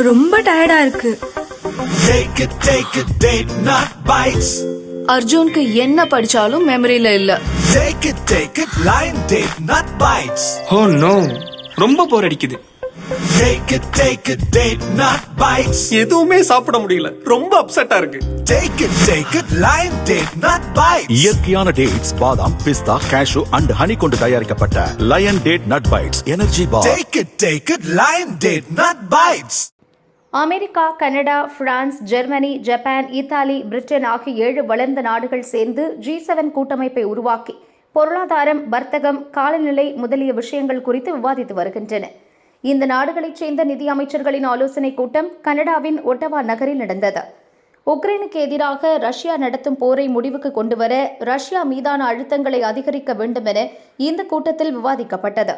ரொம்ப டயர்டா இருக்கு. அர்ஜுனுக்கு என்ன படிச்சாலும் மெமரியில இல்ல. ஓ நோ ரொம்ப போர் அடிக்குது Take it, take it, date not bites. எதுவுமே சாப்பிட முடியல ரொம்ப அப்செட்டா இருக்கு Take it, take it, line date not bites. இயற்கையான டேட்ஸ் பாதாம் பிஸ்தா கேஷு அண்ட் ஹனி கொண்டு தயாரிக்கப்பட்ட lion date nut bites energy bar Take it, take it, line date not bites. America Canada France Germany Japan Italy Britain ஆகிய ஏழு வளர்ந்த நாடுகள் சேர்ந்து ஜி செவன் கூட்டமைப்பை உருவாக்கி பொருளாதாரம் வர்த்தகம் காலநிலை முதலிய விஷயங்கள் குறித்து விவாதித்து வருகின்றன. இந்த நாடுகளைச் சேர்ந்த நிதி அமைச்சர்களின் ஆலோசனைக் கூட்டம் கனடாவின் ஒட்டவா நகரில் நடந்தது. உக்ரைனுக்கு எதிராக ரஷ்யா நடத்தும் போரை முடிவுக்கு கொண்டுவர ரஷ்யா மீதான அழுத்தங்களை அதிகரிக்க வேண்டும் என இந்த கூட்டத்தில் விவாதிக்கப்பட்டது.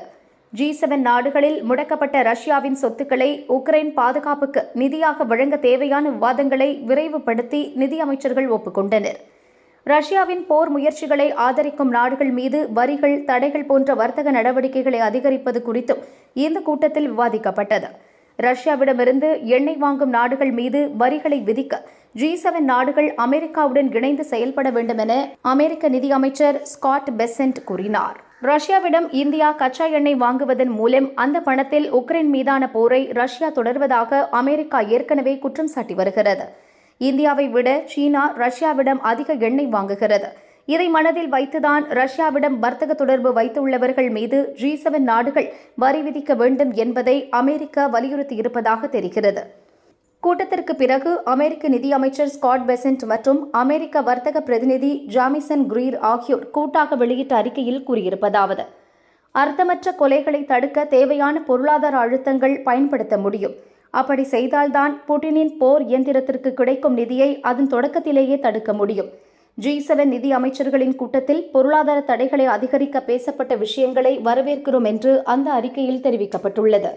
ஜி செவன் நாடுகளில் முடக்கப்பட்ட ரஷ்யாவின் சொத்துக்களை உக்ரைன் பாதுகாப்புக்கு நிதியாக வழங்க தேவையான விவாதங்களை விரைவுபடுத்தி நிதி அமைச்சர்கள் ஒப்புக்கொண்டனர். ரஷ்யாவின் போர் முயற்சிகளை ஆதரிக்கும் நாடுகள் மீது வரிகள் தடைகள் போன்ற வர்த்தக நடவடிக்கைகளை அதிகரிப்பது குறித்தும் இந்த கூட்டத்தில் விவாதிக்கப்பட்டது. ரஷ்யாவிடமிருந்து எண்ணெய் வாங்கும் நாடுகள் மீது வரிகளை விதிக்க ஜி செவன் நாடுகள் அமெரிக்காவுடன் இணைந்து செயல்பட வேண்டும் என அமெரிக்க நிதியமைச்சர் ஸ்காட் பெசன்ட் கூறினார். ரஷ்யாவிடம் இந்தியா கச்சா எண்ணெய் வாங்குவதன் மூலம் அந்த பணத்தில் உக்ரைன் மீதான போரை ரஷ்யா தொடர்வதாக அமெரிக்கா ஏற்கனவே குற்றம் சாட்டி வருகிறது. இந்தியாவை விட சீனா ரஷ்யாவிடம் அதிக எண்ணெய் வாங்குகிறது. இதை மனதில் வைத்துதான் ரஷ்யாவிடம் வர்த்தக தொடர்பு வைத்துள்ளவர்கள் மீது ஜி செவன் நாடுகள் வரி விதிக்க வேண்டும் என்பதை அமெரிக்கா வலியுறுத்தியிருப்பதாக தெரிகிறது. கூட்டத்திற்கு பிறகு அமெரிக்க நிதியமைச்சர் ஸ்காட் பெசன்ட் மற்றும் அமெரிக்க வர்த்தக பிரதிநிதி ஜாமிசன் குரீர் ஆகியோர் கூட்டாக வெளியிட்ட அறிக்கையில் கூறியிருப்பதாவது. அர்த்தமற்ற கொலைகளை தடுக்க தேவையான பொருளாதார அழுத்தங்கள் பயன்படுத்த முடியும். அப்படி செய்தால்தான் புட்டினின் போர் இயந்திரத்திற்கு கிடைக்கும் நிதியை அதன் தொடக்கத்திலேயே தடுக்க முடியும். ஜி செவன் நிதி அமைச்சர்களின் கூட்டத்தில் பொருளாதார தடைகளை அதிகரிக்க பேசப்பட்ட விஷயங்களை வரவேற்கிறோம் என்று அந்த அறிக்கையில் தெரிவிக்கப்பட்டுள்ளது.